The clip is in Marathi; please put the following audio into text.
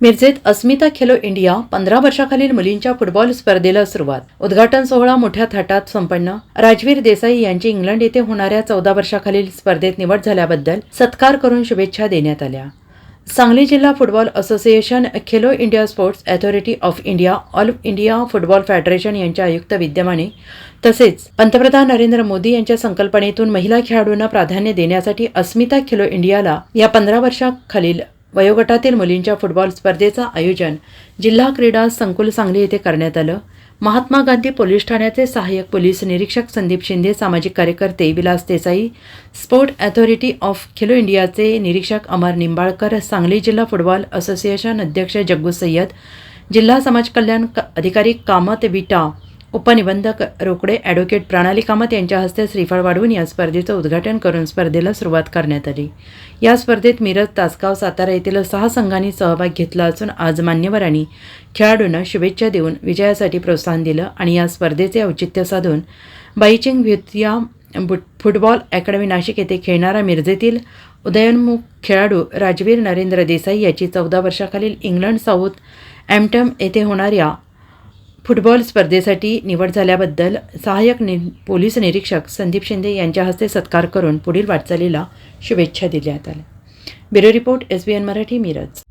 मिरजेत अस्मिता खेलो इंडिया पंधरा वर्षाखालील मुलींच्या फुटबॉल स्पर्धेला सुरुवात. उद्घाटन सोहळा मोठ्या थाटात संपन्न. राजवीर देसाई यांची इंग्लंड येथे होणाऱ्या चौदा वर्षाखालील स्पर्धेत निवड झाल्याबद्दल सत्कार करून शुभेच्छा देण्यात आल्या. सांगली जिल्हा Football Association Khelo India Sports Authority of India All India Football Federation यांच्या आयुक्त विद्यमाने तसेच पंतप्रधान नरेंद्र मोदी यांच्या संकल्पनेतून महिला खेळाडूंना प्राधान्य देण्यासाठी अस्मिता खेलो इंडियाला या पंधरा वर्षाखालील वयोगटातील मुलींच्या फुटबॉल स्पर्धेचं आयोजन जिल्हा क्रीडा संकुल सांगली येथे करण्यात आलं. महात्मा गांधी पोलीस ठाण्याचे सहाय्यक पोलीस निरीक्षक संदीप शिंदे सामाजिक कार्यकर्ते Vilas Desai Sport Authority of Khelo इंडियाचे निरीक्षक अमर निंबाळकर सांगली जिल्हा फुटबॉल असोसिएशन अध्यक्ष जग्गू सय्यद जिल्हा समाज कल्याण क- अधिकारी कामत विटा उपनिबंधक रोकडे ॲडव्होकेट प्रणाली कामत यांच्या हस्ते श्रीफळ वाढवून या स्पर्धेचं उद्घाटन करून स्पर्धेला सुरुवात करण्यात आली. या स्पर्धेत मिरज तासगाव सातारा येथील सहा संघांनी सहभाग घेतला असून आज मान्यवरांनी खेळाडूंना शुभेच्छा देऊन विजयासाठी प्रोत्साहन दिलं आणि या स्पर्धेचे औचित्य साधून बाईचिंग भ्युतिया बुट फुटबॉल अकॅडमी नाशिक येथे खेळणारा मिरजेतील उदयोन्मुख खेळाडू राजवीर नरेंद्र देसाई याची चौदा वर्षाखालील इंग्लंड साऊथ ॲम्टम येथे होणाऱ्या फुटबॉल स्पर्धेसाठी निवड झाल्याबद्दल सहाय्यक नि पोलीस निरीक्षक संदीप शिंदे यांच्या हस्ते सत्कार करून पुढील वाटचालीला शुभेच्छा दिल्या आल्या bureau report S B N Marathi Miraj.